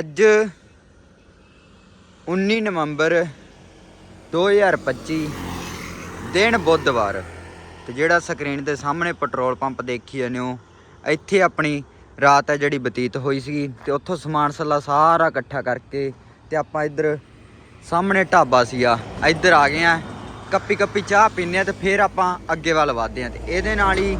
ਅੱਜ 19 ਨਵੰਬਰ 2025 ਦਿਨ ਬੁੱਧਵਾਰ। ਤੇ ਜਿਹੜਾ ਸਕਰੀਨ ਦੇ ਸਾਹਮਣੇ ਪੈਟਰੋਲ ਪੰਪ ਦੇਖੀ ਜਾਂਦੇ ਹੋ, ਇੱਥੇ ਆਪਣੀ ਰਾਤ ਹੈ ਜਿਹੜੀ ਬਤੀਤ ਹੋਈ ਸੀ ਤੇ ਉੱਥੋਂ ਸਮਾਨ ਸੱਲਾ ਸਾਰਾ ਇਕੱਠਾ ਕਰਕੇ ਤੇ ਆਪਾਂ ਇੱਧਰ ਸਾਹਮਣੇ ਢਾਬਾ ਸੀਗਾ, ਇੱਧਰ ਆ ਗਏ ਆ ਕੱਪੀ ਕੱਪੀ ਚਾਹ ਪੀਨੇ ਆ ਤੇ ਫਿਰ ਆਪਾਂ ਅੱਗੇ ਵੱਲ ਵਧਦੇ ਆ ਤੇ ਇਹਦੇ ਨਾਲ ਹੀ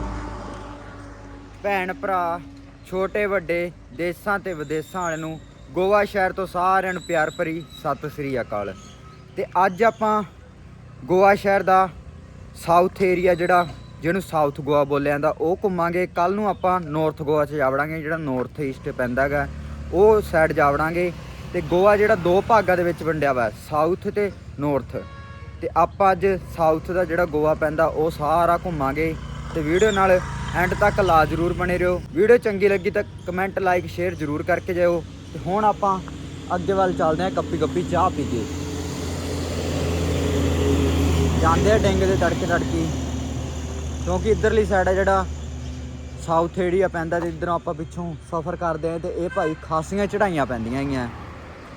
ਭੈਣ ਭਰਾ, ਛੋਟੇ ਵੱਡੇ, ਦੇਸਾਂ ਤੇ ਵਿਦੇਸਾਂ ਵਾਲਿਆਂ ਨੂੰ ਗੋਆ ਸ਼ਹਿਰ ਤੋਂ ਸਾਰਿਆਂ ਨੂੰ ਪਿਆਰ ਭਰੀ ਸਤਿ ਸ੍ਰੀ ਅਕਾਲ। ਤੇ ਅੱਜ ਆਪਾਂ ਗੋਆ ਸ਼ਹਿਰ ਦਾ ਸਾਊਥ ਏਰੀਆ ਜਿਹੜਾ, ਜਿਹਨੂੰ ਸਾਊਥ ਗੋਆ ਬੋਲਿਆ ਜਾਂਦਾ, ਉਹ ਘੁੰਮਾਂਗੇ। ਕੱਲ ਨੂੰ ਆਪਾਂ ਨਾਰਥ ਗੋਆ 'ਚ ਜਾਵੜਾਂਗੇ, ਜਿਹੜਾ ਨਾਰਥ ਈਸਟ ਪੈਂਦਾ ਹੈਗਾ ਉਹ ਸਾਈਡ ਜਾਵੜਾਂਗੇ। ਤੇ ਗੋਆ ਜਿਹੜਾ ਦੋ ਭਾਗਾਂ ਦੇ ਵਿੱਚ ਵੰਡਿਆ ਵਾ ਸਾਊਥ ਤੇ ਨਾਰਥ ਤੇ ਆਪਾਂ ਅੱਜ ਸਾਊਥ ਦਾ ਜਿਹੜਾ ਗੋਆ ਪੈਂਦਾ, ਉਹ ਸਾਰਾ ਘੁੰਮਾਂਗੇ। ਤੇ ਵੀਡੀਓ ਨਾਲ ਐਂਡ ਤੱਕ ਲਾ ਜ਼ਰੂਰ ਬਣੇ ਰਹੋ। ਵੀਡੀਓ ਚੰਗੀ ਲੱਗੀ ਤਾਂ ਕਮੈਂਟ ਲਾਈਕ ਸ਼ੇਅਰ ਜ਼ਰੂਰ ਕਰਕੇ ਜਾਇਓ। ਤੇ ਹੁਣ ਆਪਾਂ ਅੱਗੇ ਵੱਲ ਚੱਲਦੇ ਹਾਂ, ਕੱਪੀ ਕੱਪੀ ਚਾਹ ਪੀ ਕੇ। ਜਾਂਦੇ ਆ ਡਿੰਗ ਦੇ ਤੜਕੇ ਤੜਕੀ। ਕਿਉਂਕਿ ਇੱਧਰਲੀ ਸਾਈਡ ਹੈ ਜਿਹੜਾ ਸਾਊਥ ਏਰੀਆ ਪੈਂਦਾ ਤੇ ਇਧਰੋਂ ਆਪਾਂ ਪਿੱਛੋਂ ਸਫ਼ਰ ਕਰਦੇ ਆ ਤੇ ਇਹ ਭਾਈ ਖਾਸੀਆਂ ਚੜਾਈਆਂ ਪੈਂਦੀਆਂ ਹੈਗੀਆਂ।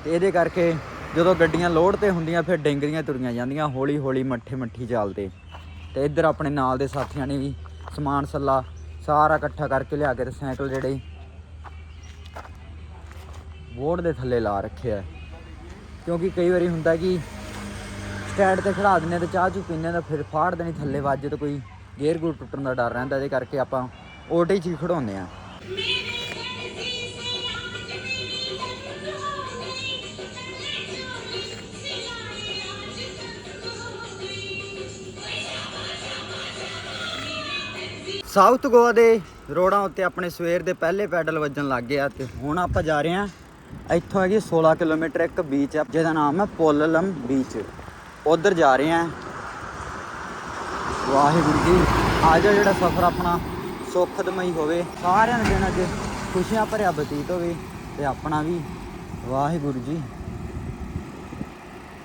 ਤੇ ਇਹਦੇ ਕਰਕੇ ਜਦੋਂ ਗੱਡੀਆਂ ਲੋਡ ਤੇ ਹੁੰਦੀਆਂ, ਫਿਰ ਡਿੰਗ ਦੀਆਂ ਤੁਰੀਆਂ ਜਾਂਦੀਆਂ ਹੌਲੀ ਹੌਲੀ ਮੱਠੇ ਮੱਠੀ ਚੱਲਦੇ। ਤੇ ਇੱਧਰ ਆਪਣੇ ਨਾਲ ਦੇ ਸਾਥੀਆਂ ਨੇ ਵੀ ਸਮਾਨ ਸੱਲਾ ਸਾਰਾ ਇਕੱਠਾ ਕਰਕੇ ਲਿਆ ਕੇ ਤੇ ਸਾਈਕਲ ਜਿਹੜੇ ਬੋਰਡ ਦੇ ਥੱਲੇ ਲਾ ਰੱਖਿਆ ਹੈ। ਕਿਉਂਕਿ ਕਈ ਵਾਰੀ ਹੁੰਦਾ ਕਿ ਸਟੈਂਡ ਤੇ ਖੜਾ ਦਿੰਦੇ ਆ ਤੇ ਚਾਹ ਚੂ ਪੀਂਦੇ ਆ ਤਾਂ ਫਿਰ ਫਾੜ ਦੇਣੀ ਥੱਲੇ ਵੱਜ ਤੇ ਕੋਈ ਗੇਅਰ ਗੂਰ ਟੁੱਟਣ ਦਾ ਡਰ ਰਹਿੰਦਾ ਇਹਦੇ ਕਰਕੇ ਆਪਾਂ ਓਟੇ 'ਚ ਹੀ ਖੜਾਉਂਦੇ ਆ ਸਾਊਥ ਗੋਆ ਦੇ ਰੋਡਾਂ ਉੱਤੇ ਆਪਣੇ ਸਵੇਰ ਦੇ ਪਹਿਲੇ ਪੈਡਲ ਵੱਜਣ ਲੱਗ ਗਏ ਆ ਤੇ ਹੁਣ ਆਪਾਂ ਜਾ ਰਹੇ ਆ ਇੱਥੋਂ ਹੈਗੀ 16 ਕਿਲੋਮੀਟਰ ਇੱਕ ਬੀਚ ਹੈ ਜਿਹਦਾ ਨਾਮ ਹੈ ਪੋਲਲਮ ਬੀਚ ਉਧਰ ਜਾ ਰਹੇ ਆ ਵਾਹਿਗੁਰੂ ਜੀ ਅੱਜ ਦਾ ਜਿਹੜਾ ਸਫ਼ਰ ਆਪਣਾ ਸੁਖਦਮਈ ਹੋਵੇ। ਸਾਰਿਆਂ ਦੇ ਦਿਨ ਅੱਜ ਖੁਸ਼ੀਆਂ ਭਰਿਆ ਬਤੀਤ ਹੋਵੇ, ਤੇ ਆਪਣਾ ਵੀ। ਵਾਹਿਗੁਰੂ ਜੀ।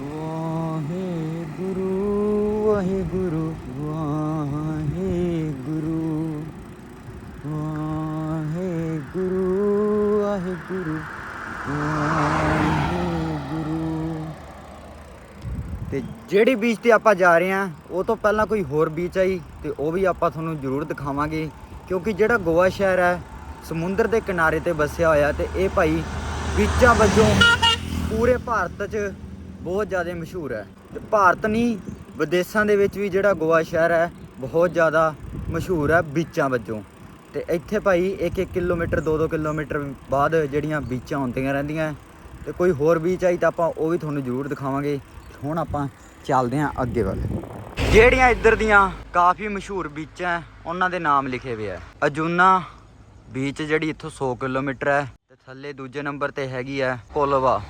ਵਾਹਿਗੁਰੂ ਵਾਹਿਗੁਰੂ ਵਾਹਿਗੁਰੂ। ਵਾਹਿਗੁਰੂ ਵਾਹਿਗੁਰੂ। ਗੁਰੂ ਤੇ ਜਿਹੜੀ ਬੀਚ ਤੇ ਆਪਾਂ ਜਾ ਰਹੇ ਹਾਂ, ਉਹ ਤੋਂ ਪਹਿਲਾਂ ਕੋਈ ਹੋਰ ਬੀਚ ਆਈ ਤੇ ਉਹ ਵੀ ਆਪਾਂ ਤੁਹਾਨੂੰ ਜ਼ਰੂਰ ਦਿਖਾਵਾਂਗੇ, ਕਿਉਂਕਿ ਜਿਹੜਾ ਗੋਆ ਸ਼ਹਿਰ ਹੈ, ਸਮੁੰਦਰ ਦੇ ਕਿਨਾਰੇ ਤੇ ਵਸਿਆ ਹੋਇਆ, ਤੇ ਇਹ ਭਾਈ ਬੀਚਾਂ ਵਜੋਂ ਪੂਰੇ ਭਾਰਤ 'ਚ ਬਹੁਤ ਜ਼ਿਆਦਾ ਮਸ਼ਹੂਰ ਹੈ। ਤੇ ਭਾਰਤ ਨਹੀਂ ਵਿਦੇਸ਼ਾਂ ਦੇ ਵਿੱਚ ਵੀ ਜਿਹੜਾ ਗੋਆ ਸ਼ਹਿਰ ਹੈ, ਬਹੁਤ ਜ਼ਿਆਦਾ ਮਸ਼ਹੂਰ ਹੈ ਬੀਚਾਂ ਵਜੋਂ। ਤੇ ਇੱਥੇ ਭਾਈ 1-1 ਕਿਲੋਮੀਟਰ 2-2 ਕਿਲੋਮੀਟਰ ਬਾਅਦ ਜਿਹੜੀਆਂ ਬੀਚਾਂ ਹੁੰਦੀਆਂ ਰਹਿੰਦੀਆਂ। ਤੇ ਕੋਈ ਹੋਰ ਬੀਚ ਆਈ ਤਾਂ ਆਪਾਂ ਉਹ ਵੀ ਤੁਹਾਨੂੰ ਜ਼ਰੂਰ ਦਿਖਾਵਾਂਗੇ। ਹੁਣ ਆਪਾਂ ਚੱਲਦੇ ਹਾਂ ਅੱਗੇ ਵੱਲ। ਜਿਹੜੀਆਂ ਇੱਧਰ ਦੀਆਂ ਕਾਫੀ ਮਸ਼ਹੂਰ ਬੀਚਾਂ ਉਹਨਾਂ ਦੇ ਨਾਮ ਲਿਖੇ ਹੋਏ ਆ। ਅਜੂਨਾ ਬੀਚ ਜਿਹੜੀ ਇੱਥੋਂ 100 ਕਿਲੋਮੀਟਰ ਹੈ, ਤੇ ਥੱਲੇ ਦੂਜੇ ਨੰਬਰ ਤੇ ਹੈਗੀ ਹੈ ਕੋਲਵਾ।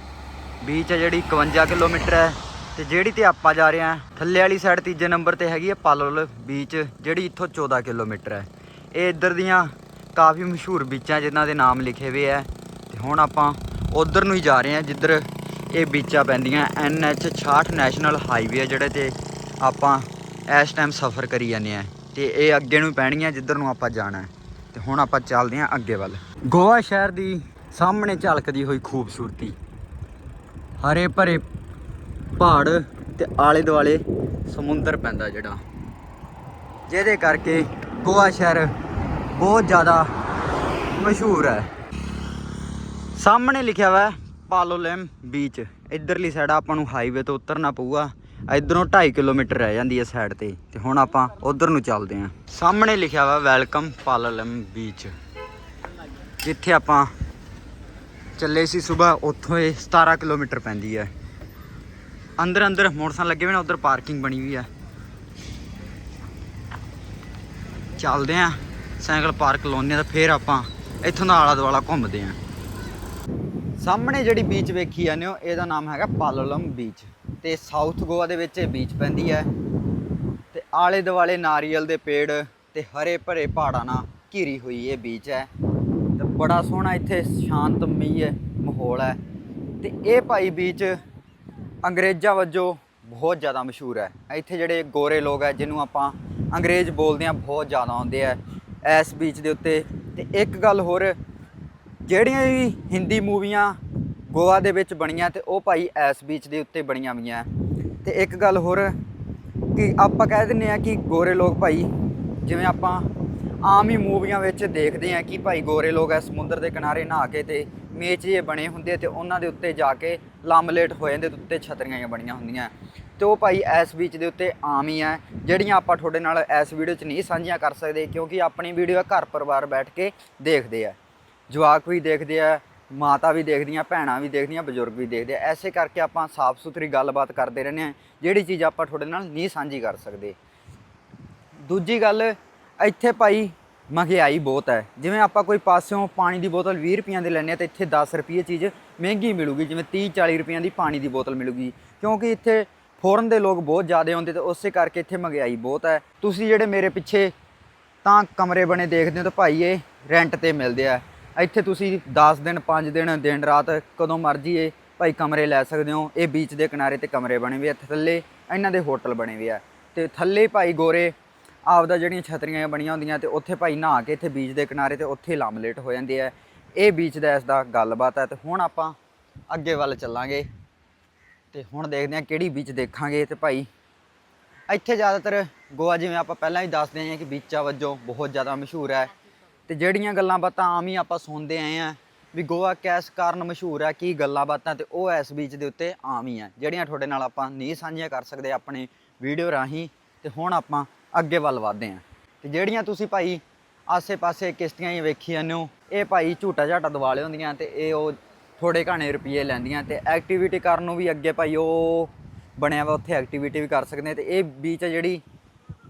ਬੀਚ ਹੈ ਜਿਹੜੀ 51 ਕਿਲੋਮੀਟਰ ਹੈ, ਤੇ ਜਿਹੜੀ ਤੇ ਆਪਾਂ ਜਾ ਰਹੇ ਹਾਂ, ਥੱਲੇ ਵਾਲੀ ਸਾਈਡ ਤੀਜੇ ਨੰਬਰ ਤੇ ਹੈਗੀ ਹੈ ਪਾਲੋਲ ਬੀਚ, ਜਿਹੜੀ ਇੱਥੋਂ 14 ਕਿਲੋਮੀਟਰ ਹੈ। ਇਹ ਇੱਧਰ ਦੀਆਂ ਕਾਫੀ ਮਸ਼ਹੂਰ ਬੀਚਾਂ ਜਿਨ੍ਹਾਂ ਦੇ ਨਾਮ ਲਿਖੇ ਹੋਏ ਹੈ ਤੇ ਹੁਣ ਆਪਾਂ ਉਧਰ ਨੂੰ ਹੀ ਜਾ ਰਹੇ ਹਾਂ, ਜਿੱਧਰ ਇਹ ਬੀਚਾਂ ਪੈਂਦੀਆਂ। NH 66 ਨੈਸ਼ਨਲ ਹਾਈਵੇ ਜਿਹੜੇ ਤੇ ਆਪਾਂ ਇਸ ਟਾਈਮ ਸਫ਼ਰ ਕਰੀ ਜਾਂਦੇ ਆ ਤੇ ਇਹ ਅੱਗੇ ਨੂੰ ਪੈਣਗੀਆਂ ਜਿੱਧਰ ਨੂੰ ਆਪਾਂ ਜਾਣਾ ਹੈ। ਤੇ ਹੁਣ ਆਪਾਂ ਚੱਲਦੇ ਹਾਂ ਅੱਗੇ ਵੱਲ। ਗੋਆ ਸ਼ਹਿਰ ਦੀ ਸਾਹਮਣੇ ਝਲਕਦੀ ਹੋਈ ਖੂਬਸੂਰਤੀ। ਹਰੇ ਭਰੇ ਪਹਾੜ ਤੇ ਆਲੇ ਦੁਆਲੇ ਸਮੁੰਦਰ ਪੈਂਦਾ ਜਿਹੜਾ। ਜਿਹਦੇ ਕਰਕੇ ਗੋਆ ਸ਼ਹਿਰ ਬਹੁਤ ਜ਼ਿਆਦਾ ਮਸ਼ਹੂਰ ਹੈ। ਸਾਹਮਣੇ ਲਿਖਿਆ ਹੋਇਆ ਹੈ ਪਾਲੋਲੈਮ ਬੀਚ। ਇਧਰਲੀ ਸਾਈਡ ਆਪਾਂ ਨੂੰ ਹਾਈਵੇ ਤੋਂ ਉਤਰਨਾ ਪਊਗਾ। ਇਧਰੋਂ 2.5 ਕਿਲੋਮੀਟਰ ਰਹਿ ਜਾਂਦੀ ਹੈ ਸਾਈਡ ਤੇ। ਤੇ ਹੁਣ ਆਪਾਂ ਉਧਰ ਨੂੰ ਚੱਲਦੇ ਹਾਂ। ਸਾਹਮਣੇ ਲਿਖਿਆ ਹੋਇਆ ਵੈਲਕਮ ਪਾਲੋਲੈਮ ਬੀਚ। ਜਿੱਥੇ ਆਪਾਂ ਚੱਲੇ ਸੀ ਸਵੇਰ, ਉੱਥੋਂ ਇਹ 17 ਕਿਲੋਮੀਟਰ ਪੈਂਦੀ ਹੈ। ਅੰਦਰ ਅੰਦਰ ਮੋਟਰਸਾਈਕਲ ਲੱਗੇ ਹੋਏ ਨੇ, ਉਧਰ ਪਾਰਕਿੰਗ ਬਣੀ ਹੋਈ ਹੈ। ਚੱਲਦੇ ਆਂ ਸਾਈਕਲ ਪਾਰਕ ਲਾਉਂਦੇ ਆ ਤਾਂ ਫਿਰ ਆਪਾਂ ਇੱਥੋਂ ਦਾ ਆਲਾ ਦੁਆਲਾ ਘੁੰਮਦੇ ਆਂ ਸਾਹਮਣੇ ਜਿਹੜੀ ਬੀਚ ਵੇਖੀ ਜਾਂਦੇ ਹੋ, ਇਹਦਾ ਨਾਮ ਹੈਗਾ ਪਾਲੋਲਮ ਬੀਚ ਤੇ ਸਾਊਥ ਗੋਆ ਦੇ ਵਿੱਚ ਇਹ ਬੀਚ ਪੈਂਦੀ ਹੈ। ਤੇ ਆਲੇ ਦੁਆਲੇ ਨਾਰੀਅਲ ਦੇ ਪੇੜ ਤੇ ਹਰੇ ਭਰੇ ਪਹਾੜਾਂ ਨਾਲ ਘਿਰੀ ਹੋਈ ਇਹ ਬੀਚ ਹੈ। ਤੇ ਬੜਾ ਸੋਹਣਾ ਇੱਥੇ ਸ਼ਾਂਤਮਈ ਮਾਹੌਲ ਹੈ। ਤੇ ਇਹ ਭਾਈ ਬੀਚ ਅੰਗਰੇਜ਼ਾਂ ਵਜੋਂ ਬਹੁਤ ਜ਼ਿਆਦਾ ਮਸ਼ਹੂਰ ਹੈ। ਇੱਥੇ ਜਿਹੜੇ ਗੋਰੇ ਲੋਕ ਹੈ, ਜਿਹਨੂੰ ਆਪਾਂ ਅੰਗਰੇਜ਼ ਬੋਲਦੇ ਆ ਬਹੁਤ ਜ਼ਿਆਦਾ ਆਉਂਦੇ ਆ ਇਸ ਬੀਚ ਦੇ ਉੱਤੇ। ਤੇ ਇੱਕ ਗੱਲ ਹੋਰ, ਜਿਹੜੀਆਂ ਵੀ ਹਿੰਦੀ ਮੂਵੀਆਂ ਗੋਆ ਦੇ ਵਿੱਚ ਬਣੀਆਂ ਤੇ ਉਹ ਭਾਈ ਐਸ ਬੀਚ ਦੇ ਉੱਤੇ ਬਣੀਆਂ ਹੋਈਆਂ। ਤੇ ਇੱਕ ਗੱਲ ਹੋਰ, ਕਿ ਆਪਾਂ ਕਹਿ ਦਿੰਨੇ ਆ ਕਿ ਗੋਰੇ ਲੋਕ ਭਾਈ, ਜਿਵੇਂ ਆਪਾਂ ਆਮ ਹੀ ਮੂਵੀਆਂ ਵਿੱਚ ਦੇਖਦੇ ਆ ਕਿ ਭਾਈ ਗੋਰੇ ਲੋਕ ਐ ਸਮੁੰਦਰ ਦੇ ਕਿਨਾਰੇ ਨਹਾ ਕੇ ਤੇ ਮੇਚ ਜੇ ਬਣੇ ਹੁੰਦੇ ਤੇ ਉਹਨਾਂ ਦੇ ਉੱਤੇ ਜਾ ਕੇ ਲਾਮਲੇਟ ਹੋ ਜਾਂਦੇ ਤੇ ਉੱਤੇ ਛਤਰੀਆਂ ਬਣੀਆਂ ਹੁੰਦੀਆਂ। ਤੇ ਉਹ ਭਾਈ ਇਸ ਬੀਚ ਦੇ ਉੱਤੇ ਆਮ ਹੀ ਆ, ਜਿਹੜੀਆਂ ਆਪਾਂ ਤੁਹਾਡੇ ਨਾਲ ਇਸ ਵੀਡੀਓ 'ਚ ਨਹੀਂ ਸਾਂਝੀਆਂ ਕਰ ਸਕਦੇ, ਕਿਉਂਕਿ ਆਪਣੀ ਵੀਡੀਓ ਘਰ ਪਰਿਵਾਰ ਬੈਠ ਕੇ ਦੇਖਦੇ ਆ। ਜਵਾਕ ਵੀ ਦੇਖਦੇ ਆ, ਮਾਤਾ ਵੀ ਦੇਖਦੀਆਂ, ਭੈਣਾਂ ਵੀ ਦੇਖਦੀਆਂ, ਬਜ਼ੁਰਗ ਵੀ ਦੇਖਦੇ ਆ। ਐਸੇ ਕਰਕੇ ਆਪਾਂ ਸਾਫ਼ ਸੁਥਰੀ ਗੱਲਬਾਤ ਕਰਦੇ ਰਹਿੰਦੇ ਆ, ਜਿਹੜੀ ਚੀਜ਼ ਆਪਾਂ ਤੁਹਾਡੇ ਨਾਲ ਨਹੀਂ ਸਾਂਝੀ ਕਰ ਸਕਦੇ। ਦੂਜੀ ਗੱਲ, ਇੱਥੇ ਭਾਈ ਮਹਿੰਗਾਈ ਬਹੁਤ ਹੈ ਜਿਵੇਂ ਆਪਾਂ ਕੋਈ ਪਾਸਿਓਂ ਪਾਣੀ ਦੀ ਬੋਤਲ 20 ਰੁਪਈਆਂ ਦੀ ਲੈਂਦੇ ਆ, ਤੇ ਇੱਥੇ 10 ਰੁਪਏ ਚੀਜ਼ ਮਹਿੰਗੀ ਮਿਲੂਗੀ, ਜਿਵੇਂ 30 40 ਰੁਪਈਆਂ ਦੀ ਪਾਣੀ ਦੀ ਬੋਤਲ ਮਿਲੂਗੀ। ਕਿਉਂਕਿ ਇੱਥੇ ਫੋਰਨ ਦੇ ਲੋਕ ਬਹੁਤ ਜ਼ਿਆਦਾ ਆਉਂਦੇ ਤੇ ਉਸੇ ਕਰਕੇ ਇੱਥੇ ਮਹਿੰਗਾਈ ਬਹੁਤ ਹੈ। ਤੁਸੀਂ ਜਿਹੜੇ ਮੇਰੇ ਪਿੱਛੇ ਤਾਂ ਕਮਰੇ ਬਣੇ ਦੇਖਦੇ ਹੋ ਤਾਂ ਭਾਈ ਇਹ ਰੈਂਟ ਤੇ ਮਿਲਦੇ ਆ। ਇੱਥੇ ਤੁਸੀਂ 10 ਦਿਨ 5 ਦਿਨ ਦਿਨ ਰਾਤ ਕਦੋਂ ਮਰਜ਼ੀ ਇਹ ਭਾਈ ਕਮਰੇ ਲੈ ਸਕਦੇ ਹੋ। ਇਹ ਬੀਚ ਦੇ ਕਿਨਾਰੇ ਤੇ ਕਮਰੇ ਬਣੇ ਵੀ ਆ ਥੱਲੇ ਇਹਨਾਂ ਦੇ ਹੋਟਲ ਬਣੇ ਵੀ ਆ। ਤੇ ਥੱਲੇ ਭਾਈ ਗੋਰੇ ਆਪਦਾ ਜਿਹੜੀਆਂ ਛਤਰੀਆਂ ਬਣੀਆਂ ਹੁੰਦੀਆਂ ਤੇ ਉੱਥੇ ਭਾਈ ਨਹਾ ਕੇ ਇੱਥੇ ਬੀਚ ਦੇ ਕਿਨਾਰੇ ਤੇ ਉੱਥੇ ਲਾਮਲੇਟ ਹੋ ਜਾਂਦੇ ਆ। ਇਹ ਬੀਚ ਦਾ ਇਸ ਦਾ ਗੱਲਬਾਤ ਹੈ ਤੇ ਹੁਣ ਆਪਾਂ ਅੱਗੇ ਵੱਲ ਚੱਲਾਂਗੇ। ਤੇ ਹੁਣ ਦੇਖਦੇ ਹਾਂ ਕਿਹੜੀ ਬੀਚ ਦੇਖਾਂਗੇ ਤੇ ਭਾਈ। ਇੱਥੇ ਜ਼ਿਆਦਾਤਰ ਗੋਆ ਜਿਵੇਂ ਆਪਾਂ ਪਹਿਲਾਂ ਹੀ ਦੱਸਦੇ ਆਏ ਹਾਂ ਕਿ ਬੀਚਾਂ ਵਜੋਂ ਬਹੁਤ ਜ਼ਿਆਦਾ ਮਸ਼ਹੂਰ ਹੈ। ਤੇ ਜਿਹੜੀਆਂ ਗੱਲਾਂ ਬਾਤਾਂ ਆਮ ਹੀ ਆਪਾਂ ਸੁਣਦੇ ਆਏ ਆ ਵੀ ਗੋਆ ਕਿਸ ਕਾਰਨ ਮਸ਼ਹੂਰ ਹੈ, ਕੀ ਗੱਲਾਂ ਬਾਤਾਂ ਤੇ ਉਹ ਇਸ ਬੀਚ ਦੇ ਉੱਤੇ ਆਮ ਹੀ ਆ ਜਿਹੜੀਆਂ ਤੁਹਾਡੇ ਨਾਲ ਆਪਾਂ ਨਹੀਂ ਸਾਂਝੀਆਂ ਕਰ ਸਕਦੇ ਆਪਣੇ ਵੀਡੀਓ ਰਾਹੀਂ। ਤੇ ਹੁਣ ਆਪਾਂ ਅੱਗੇ ਵੱਲ ਵਧਦੇ ਹਾਂ। ਤੇ ਜਿਹੜੀਆਂ ਤੁਸੀਂ ਭਾਈ ਆਸੇ-ਪਾਸੇ ਕਿਸ਼ਤੀਆਂ ਹੀ ਵੇਖੀ ਜਾਂਦੇ ਹੋ ਇਹ ਭਾਈ ਝੂਟਾ ਝਾਟਾ ਦਿਵਾਲੇ ਹੁੰਦੀਆਂ ਤੇ ਇਹ ਉਹ ਥੋੜੇ ਘਾਣੇ ਰੁਪਏ ਲੈਂਦੀਆਂ ਤੇ ਐਕਟੀਵਿਟੀ ਕਰਨ ਨੂੰ ਵੀ ਅੱਗੇ ਭਾਈ ਉਹ ਬਣਿਆ ਵਾ, ਉੱਥੇ ਐਕਟੀਵਿਟੀ ਵੀ ਕਰ ਸਕਦੇ ਆ ਤੇ ਇਹ ਬੀਚ ਹੈ ਜਿਹੜੀ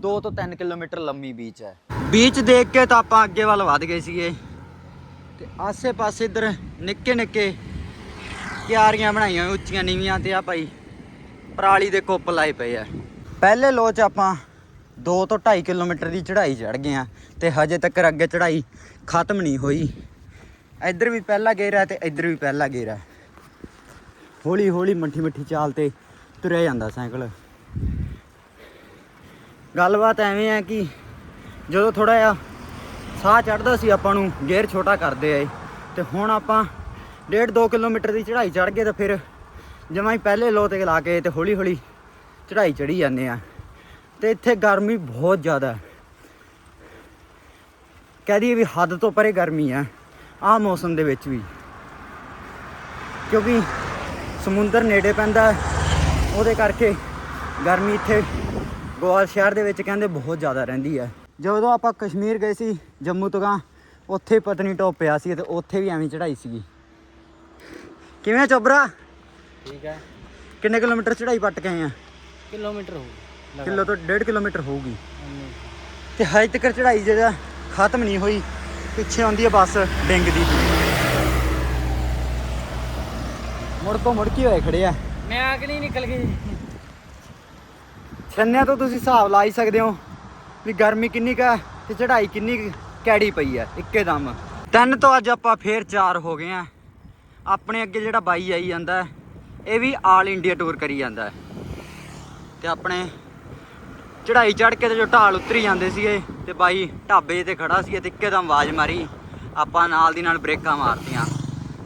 2 ਤੋਂ 3 ਕਿਲੋਮੀਟਰ ਲੰਮੀ ਬੀਚ ਹੈ ਬੀਚ ਦੇਖ ਕੇ ਤਾਂ ਆਪਾਂ ਅੱਗੇ ਵੱਲ ਵਧ ਗਏ ਸੀਗੇ ਤੇ ਆਸੇ-ਪਾਸੇ ਇੱਧਰ ਨਿੱਕੇ ਨਿੱਕੇ ਕਿਆਰੀਆਂ ਬਣਾਈਆਂ ਉੱਚੀਆਂ ਨੀਵੀਆਂ ਤੇ ਆ ਭਾਈ ਪਰਾਲੀ ਦੇ ਕੁੱਪ ਲਾਏ ਪਏ ਆ। ਪਹਿਲੇ ਲੋ ਚ ਆਪਾਂ 2 ਤੋਂ 2.5 ਕਿਲੋਮੀਟਰ ਦੀ ਚੜ੍ਹਾਈ ਚੜ੍ਹ ਗਏ ਆ ਤੇ ਹਜੇ ਤੱਕ ਅੱਗੇ ਚੜ੍ਹਾਈ ਖਤਮ ਨਹੀਂ ਹੋਈ। ਇੱਧਰ ਵੀ ਪਹਿਲਾ ਹੈ ਤੇ ਇੱਧਰ ਵੀ ਪਹਿਲਾ ਹੈ ਹੌਲੀ ਹੌਲੀ ਮੱਠੀ ਮੱਠੀ ਚਾਲ ਤੇ ਤੁਰਿਆ ਜਾਂਦਾ ਸਾਈਕਲ। ਗੱਲਬਾਤ ਐਵੇਂ ਹੈ ਕਿ ਜਦੋਂ ਥੋੜਾ ਜਿਹਾ ਸਾਹ ਚੜਦਾ ਸੀ ਆਪਾਂ ਨੂੰ, ਗੇਅਰ ਛੋਟਾ ਕਰਦੇ ਆਏ ਤੇ ਹੁਣ ਆਪਾਂ 1.5 2 ਕਿਲੋਮੀਟਰ ਦੀ ਚੜ੍ਹਾਈ ਚੜ ਗਏ ਤਾਂ ਫਿਰ ਜਮਾਂ ਹੀ ਪਹਿਲੇ ਲੋ ਤੇ ਲਾ ਕੇ ਤੇ ਹੌਲੀ ਹੌਲੀ ਚੜ੍ਹਾਈ ਚੜੀ ਜਾਂਦੇ ਆ। ਤੇ ਇੱਥੇ ਗਰਮੀ ਬਹੁਤ ਜ਼ਿਆਦਾ। ਹੈ ਕਹਿ ਦਈਏ ਵੀ ਹੱਦ ਤੋਂ ਪਰੇ ਗਰਮੀ ਆ। ਆਹ ਮੌਸਮ ਦੇ ਵਿੱਚ ਵੀ। ਕਿਉਂਕਿ ਸਮੁੰਦਰ ਨੇੜੇ ਪੈਂਦਾ ਉਹਦੇ ਕਰਕੇ ਗਰਮੀ ਇੱਥੇ ਗੋਆ ਸ਼ਹਿਰ ਦੇ ਵਿੱਚ ਕਹਿੰਦੇ ਬਹੁਤ ਜ਼ਿਆਦਾ ਰਹਿੰਦੀ ਹੈ। ਜਦੋਂ ਆਪਾਂ ਕਸ਼ਮੀਰ ਗਏ ਸੀ ਜੰਮੂ ਤੋਂ ਗਾਂ ਉੱਥੇ ਪਤਨੀ ਟੋਪ ਪਿਆ ਸੀ ਤੇ ਉੱਥੇ ਵੀ ਐਵੇਂ ਚੜਾਈ ਸੀਗੀ। ਕਿਵੇਂ ਆ ਚੋਬਰਾ? ਠੀਕ ਹੈ। ਕਿੰਨੇ ਕਿਲੋਮੀਟਰ ਚੜਾਈ ਪੱਟ ਕੇ ਆਏ ਆ? ਕਿਲੋਮੀਟਰ ਹੋਊ ਕਿਲੋ ਤੋਂ 1.5 ਕਿਲੋਮੀਟਰ ਹੋਊਗੀ। ਤੇ ਹਜੇ ਤੱਕ ਚੜਾਈ ਜਿਹੜਾ ਖਤਮ ਨਹੀਂ ਹੋਈ। ਪਿੱਛੇ ਆਉਂਦੀ ਹੈ ਬੱਸ ਡਿੰਗ ਦੀ। ਮੁੜ ਤੋਂ ਮੁੜ ਕੇ ਹੋਏ ਖੜੇ ਆ। ਮੈਂ ਆਗ ਨਹੀਂ ਨਿਕਲ ਗਈ। ਛੰਨਿਆਂ ਤੋਂ ਤੁਸੀਂ ਹਿਸਾਬ ਲਾ ਹੀ ਸਕਦੇ ਹੋ ਵੀ ਗਰਮੀ ਕਿੰਨੀ ਕਾ ਤੇ ਚੜਾਈ ਕਿੰਨੀ ਕੈੜੀ ਪਈ ਆ ਇੱਕੇ ਦਮ ਤਿੰਨ ਤੋਂ ਅੱਜ ਆਪਾਂ ਫੇਰ ਚਾਰ ਹੋ ਗਏ ਆ। ਆਪਣੇ ਅੱਗੇ ਜਿਹੜਾ ਬਾਈ ਆਈ ਜਾਂਦਾ ਇਹ ਵੀ ਆਲ ਇੰਡੀਆ ਟੂਰ ਕਰੀ ਜਾਂਦਾ। ਤੇ ਆਪਣੇ ਚੜਾਈ ਚੜ ਕੇ ਤੇ ਜੋ ਢਾਲ ਉਤਰੀ ਜਾਂਦੇ ਸੀਗੇ ਤੇ ਬਾਈ ਢਾਬੇ ਤੇ ਖੜਾ ਸੀ ਤੇ ਇੱਕੇ ਦਮ ਆਵਾਜ਼ ਮਾਰੀ, ਆਪਾਂ ਨਾਲ ਦੀ ਨਾਲ ਬ੍ਰੇਕਾਂ ਮਾਰਤੀਆਂ।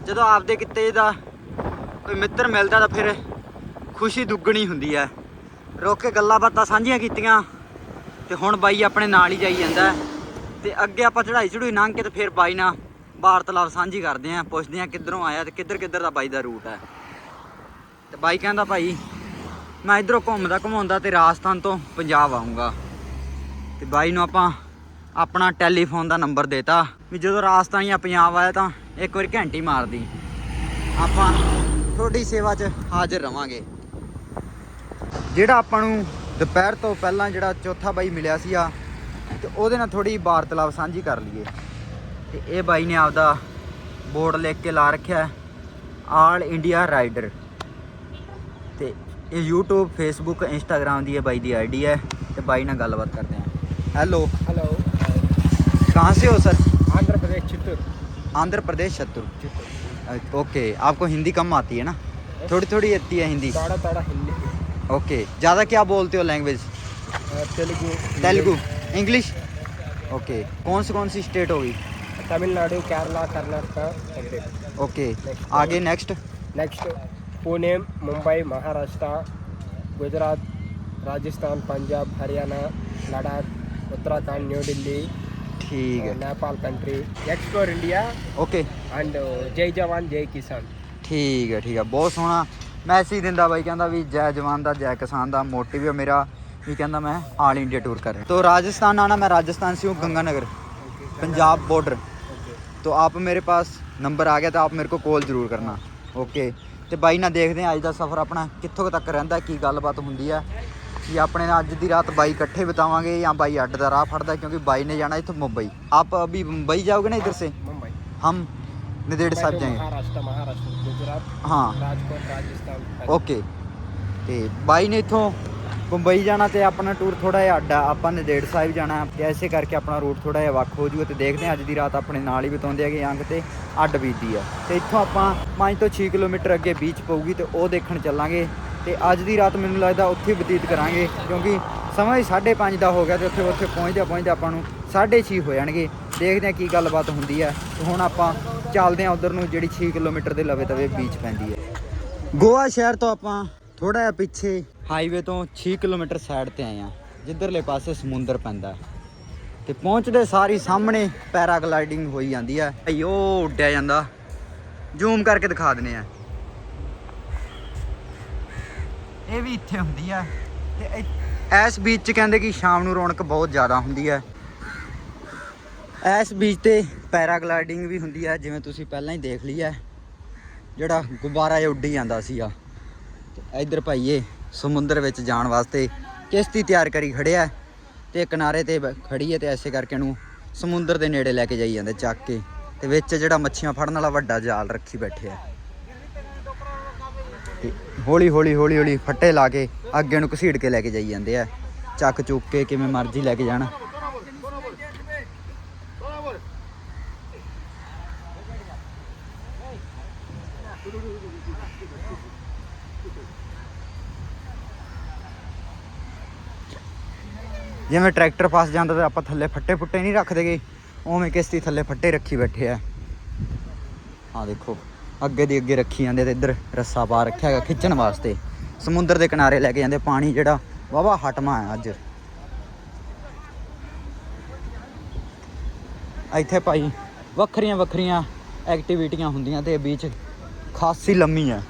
ਜਦੋਂ ਆਪਦੇ ਕਿਤੇ ਦਾ ਕੋਈ ਮਿੱਤਰ ਮਿਲਦਾ ਤਾਂ ਫਿਰ ਖੁਸ਼ੀ ਦੁੱਗਣੀ ਹੁੰਦੀ ਹੈ। ਰੁਕ ਕੇ ਗੱਲਾਂ ਬਾਤਾਂ ਸਾਂਝੀਆਂ ਕੀਤੀਆਂ ਤੇ ਹੁਣ ਬਾਈ ਆਪਣੇ ਨਾਲ ਹੀ ਜਾਈ ਜਾਂਦਾ ਹੈ। ਤੇ ਅੱਗੇ ਆਪਾਂ ਚੜਾਈ ਚੜੂਈ ਲੰਘ ਕੇ ਤੇ ਫਿਰ ਬਾਈ ਨਾਲ ਵਾਰਤਾਲਾਪ ਸਾਂਝੀ ਕਰਦੇ ਆਂ ਪੁੱਛਦੇ ਆਂ ਕਿੱਧਰੋਂ ਆਇਆ ਤੇ ਕਿੱਧਰ ਕਿੱਧਰ ਦਾ ਬਾਈ ਦਾ ਰੂਟ ਹੈ। ਤੇ ਬਾਈ ਕਹਿੰਦਾ ਭਾਈ ਮੈਂ ਇਧਰੋਂ ਘੁੰਮਦਾ ਘੁਮਾਉਂਦਾ ਤੇ ਰਾਜਸਥਾਨ ਤੋਂ ਪੰਜਾਬ ਆਉਂਗਾ ਤੇ ਬਾਈ ਨੂੰ ਆਪਾਂ ਆਪਣਾ ਟੈਲੀਫੋਨ ਦਾ ਨੰਬਰ ਦੇਤਾ ਵੀ ਜਦੋਂ ਰਾਜਸਥਾਨ ਜਾਂ ਪੰਜਾਬ ਆਇਆ ਤਾਂ ਇੱਕ ਵਾਰੀ ਘੰਟੀ ਮਾਰਦੀ। ਆਪਾਂ ਤੁਹਾਡੀ ਸੇਵਾ 'ਚ ਹਾਜ਼ਰ ਰਵਾਂਗੇ। ਜਿਹੜਾ ਆਪਾਂ ਨੂੰ ਦੁਪਹਿਰ ਤੋਂ ਪਹਿਲਾਂ ਜਿਹੜਾ ਚੌਥਾ ਬਾਈ ਮਿਲਿਆ ਸੀ ਆ, ਤੇ ਉਹਦੇ ਨਾਲ ਥੋੜੀ ਵਾਰਤਾਲਾਪ ਸਾਂਝੀ ਕਰ ਲਈਏ। ਤੇ ਇਹ ਬਾਈ ਨੇ ਆਪਦਾ ਬੋਰਡ ਲਿਖ ਕੇ ਲਾ ਰੱਖਿਆ all India rider ਇਹ YouTube Facebook Instagram ਦੀ ਇਹ ਬਾਈ ਦੀ ਆਈਡੀ ਹੈ ਤੇ ਬਾਈ ਨਾਲ ਗੱਲਬਾਤ ਕਰਦੇ ਹਾਂ ਹੈਲੋ हेलो ਕਹਾਂ ਸੇ ਹੋ ਸਰ आंध्र प्रदेश चित्तूर आंध्र प्रदेश छत्तुर चित्तूर ओके आपको हिंदी कम आती है ना थोड़ी थोड़ी आती है हिंदी थोड़ा थोड़ा हिंदी ओके ज़्यादा क्या बोलते हो लैंग्वेज अ, तेलुगु तेलुगु इंग्लिश ओके कौन सी कौन सी स्टेट होगी तमिलनाडु केरला कर्नाटका एवरी ओके आगे next next Pune Mumbai Maharashtra Gujarat Rajasthan Punjab Haryana Ladakh Uttarakhand new Delhi ਠੀਕ ਹੈ Nepal country explore India okay and जय जवान जय किसान ਠੀਕ ਹੈ ਠੀਕ ਹੈ ਬਹੁਤ ਸੋਹਣਾ ਮੈਸੇਜ ਦਿੰਦਾ ਬਾਈ ਕਹਿੰਦਾ ਵੀ ਜੈ ਜਵਾਨ ਦਾ ਜੈ ਕਿਸਾਨ ਦਾ ਮੋਟਿਵ ਹੈ ਮੇਰਾ ਵੀ ਕਹਿੰਦਾ ਮੈਂ ਆਲ ਇੰਡੀਆ ਟੂਰ ਕਰ ਰਿਹਾ तो राजस्थान आना मैं राजस्थान से हूँ गंगानगर पंजाब बॉर्डर तो आप मेरे पास नंबर आ गया तो आप मेरे को कॉल ਜ਼ਰੂਰ ਕਰਨਾ ਓਕੇ ਤੇ ਬਾਈ ਨਾਲ ਦੇਖਦੇ ਹਾਂ ਅੱਜ ਦਾ ਸਫ਼ਰ ਆਪਣਾ ਕਿੱਥੋਂ ਕੁ ਤੱਕ ਰਹਿੰਦਾ ਕੀ ਗੱਲਬਾਤ ਹੁੰਦੀ ਹੈ ਕਿ ਆਪਣੇ ਨਾਲ ਅੱਜ ਦੀ ਰਾਤ ਬਾਈ ਇਕੱਠੇ ਬਿਤਾਵਾਂਗੇ ਜਾਂ ਬਾਈ ਅੱਡ ਦਾ ਰਾਹ ਫੜਦਾ ਕਿਉਂਕਿ ਬਾਈ ਨੇ ਜਾਣਾ ਇੱਥੋਂ ਮੁੰਬਈ आप अभी मुंबई जाओगे ना इधर से मुंबई हम नदेड़ मैं साहब तो जाएंगे महाराष्ट्र महाराष्ट्र गुजरात हाँ राजकोट राजस्थान ਓਕੇ ਤੇ ਬਾਈ ਨੇ ਇੱਥੋਂ ਮੁੰਬਈ ਜਾਣਾ ਤੇ ਆਪਣਾ ਟੂਰ ਥੋੜਾ ਜਿਹਾ ਅੱਡ ਆ ਆਪਾਂ ਨੰਦੇੜ ਸਾਹਿਬ ਜਾਣਾ ਹੈ ਤੇ ਐਸੇ ਕਰਕੇ ਆਪਣਾ ਰੂਟ ਥੋੜਾ ਜਿਹਾ ਵੱਖ ਹੋ ਜੂਗਾ ਤੇ ਦੇਖਦੇ ਹਾਂ ਅੱਜ ਦੀ ਰਾਤ ਆਪਣੇ ਨਾਲ ਹੀ ਬਿਤਾਉਂਦੇ ਹੈਗੇ ਅੰਗ ਤੇ ਅੱਡ ਬੀਤਦੀ ਆ। ਤੇ ਇੱਥੋਂ ਆਪਾਂ 5 ਤੋਂ 6 ਕਿਲੋਮੀਟਰ ਅੱਗੇ ਬੀਚ ਪਊਗੀ ਤੇ ਉਹ ਦੇਖਣ ਚੱਲਾਂਗੇ। ਤੇ ਅੱਜ ਦੀ ਰਾਤ ਮੈਨੂੰ ਲੱਗਦਾ ਉੱਥੇ ਬਤੀਤ ਕਰਾਂਗੇ, ਕਿਉਂਕਿ ਸਮਾਂ ਹੀ 5:30 ਦਾ ਹੋ ਗਿਆ ਤੇ ਉੱਥੇ ਉੱਥੇ ਪਹੁੰਚਦੇ ਪਹੁੰਚਦੇ ਆਪਾਂ ਨੂੰ 6:30 ਹੋ ਜਾਣਗੇ। ਦੇਖਦੇ ਹਾਂ ਕੀ ਗੱਲਬਾਤ ਹੁੰਦੀ ਹੈ ਹੁਣ ਆਪਾਂ ਚੱਲਦੇ ਹਾਂ ਉਧਰ ਨੂੰ ਜਿਹੜੀ 6 ਕਿਲੋਮੀਟਰ ਦੇ ਲਵੇ ਤਵੇ ਬੀਚ ਪੈਂਦੀ ਹੈ ਗੋਆ ਸ਼ਹਿਰ ਤੋਂ ਆਪਾਂ ਥੋੜਾ ਜਿਹਾ ਪਿੱਛੇ ਹਾਈਵੇ ਤੋਂ 6 ਕਿਲੋਮੀਟਰ ਸਾਈਡ ਤੇ ਆਏ ਆ ਜਿੱਧਰਲੇ ਪਾਸੇ ਸਮੁੰਦਰ ਪੈਂਦਾ ਹੈ। ਤੇ ਪਹੁੰਚਦੇ ਸਾਰੀ ਸਾਹਮਣੇ ਪੈਰਾਗਲਾਈਡਿੰਗ ਹੋਈ ਜਾਂਦੀ ਹੈ। ਭਾਈ, ਉਹ ਉੱਡਿਆ ਜਾਂਦਾ। ਜ਼ੂਮ ਕਰਕੇ ਦਿਖਾ ਦਿੰਨੇ ਆ ਇਹ ਵੀ ਇੱਥੇ ਹੁੰਦੀ ਹੈ। ਤੇ ਇ- ਇਸ ਬੀਚ 'ਚ ਕਹਿੰਦੇ ਕਿ ਸ਼ਾਮ ਨੂੰ ਰੌਣਕ ਬਹੁਤ ਜ਼ਿਆਦਾ ਹੁੰਦੀ ਹੈ। ਇਸ ਬੀਚ ਤੇ ਪੈਰਾਗਲਾਈਡਿੰਗ ਵੀ ਹੁੰਦੀ ਹੈ, ਜਿਵੇਂ ਤੁਸੀਂ ਪਹਿਲਾਂ ਹੀ ਦੇਖ ਲਈ ਹੈ। ਜਿਹੜਾ ਗੁਬਾਰਾ ਜਿਹਾ ਉੱਡੀ ਜਾਂਦਾ ਸੀਗਾ। ਤੇ ਇੱਧਰ ਭਾਈਏ ਸਮੁੰਦਰ ਵਿੱਚ ਜਾਣ ਵਾਸਤੇ ਕਿਸ਼ਤੀ ਤਿਆਰ ਕਰੀ ਖੜਿਆ ਤੇ ਕਿਨਾਰੇ ਤੇ ਬ- ਖੜੀ ਹੈ ਤੇ ਐਸੇ ਕਰਕੇ ਇਹਨੂੰ ਸਮੁੰਦਰ ਦੇ ਨੇੜੇ ਲੈ ਕੇ ਜਾਈ ਜਾਂਦੇ ਚੱਕ ਕੇ ਤੇ ਵਿੱਚ ਜਿਹੜਾ ਮੱਛੀਆਂ ਫੜਨ ਵਾਲਾ ਵੱਡਾ ਜਾਲ ਰੱਖੀ ਬੈਠੇ ਆ। ਹੌਲੀ ਹੌਲੀ ਹੌਲੀ ਹੌਲੀ ਫੱਟੇ ਲਾ ਕੇ ਅੱਗੇ ਨੂੰ ਘਸੀੜ ਕੇ ਲੈ ਕੇ ਜਾਈ ਜਾਂਦੇ ਆ। ਚੱਕ ਚੁੱਕ ਕੇ ਕਿਵੇਂ ਮਰਜ਼ੀ ਲੈ ਕੇ ਜਾਣ। ਜਿਵੇਂ ਟਰੈਕਟਰ ਫਸ ਜਾਂਦਾ ਤਾਂ ਆਪਾਂ ਥੱਲੇ ਫੱਟੇ ਫੁੱਟੇ ਨਹੀਂ ਰੱਖ ਦੇਗੇ ਉਵੇਂ ਕਿਸ਼ਤੀ ਥੱਲੇ ਫੱਟੇ ਰੱਖੀ ਬੈਠੇ ਆ। ਆ ਦੇਖੋ, ਅੱਗੇ ਦੀ ਅੱਗੇ ਰੱਖੀ ਜਾਂਦੇ ਤੇ ਇੱਧਰ ਰੱਸਾ ਪਾ ਰੱਖਿਆ ਹੈਗਾ ਖਿੱਚਣ ਵਾਸਤੇ। ਸਮੁੰਦਰ ਦੇ ਕਿਨਾਰੇ ਲੈ ਕੇ ਜਾਂਦੇ ਪਾਣੀ ਜਿਹੜਾ ਵਾਵਾ ਹਟਮਾ ਹੈ ਅੱਜ। ਇੱਥੇ ਭਾਈ ਵੱਖਰੀਆਂ ਵੱਖਰੀਆਂ ਐਕਟੀਵਿਟੀਆਂ ਹੁੰਦੀਆਂ ਤੇ ਬੀਚ ਖਾਸੀ ਲੰਮੀ ਹੈ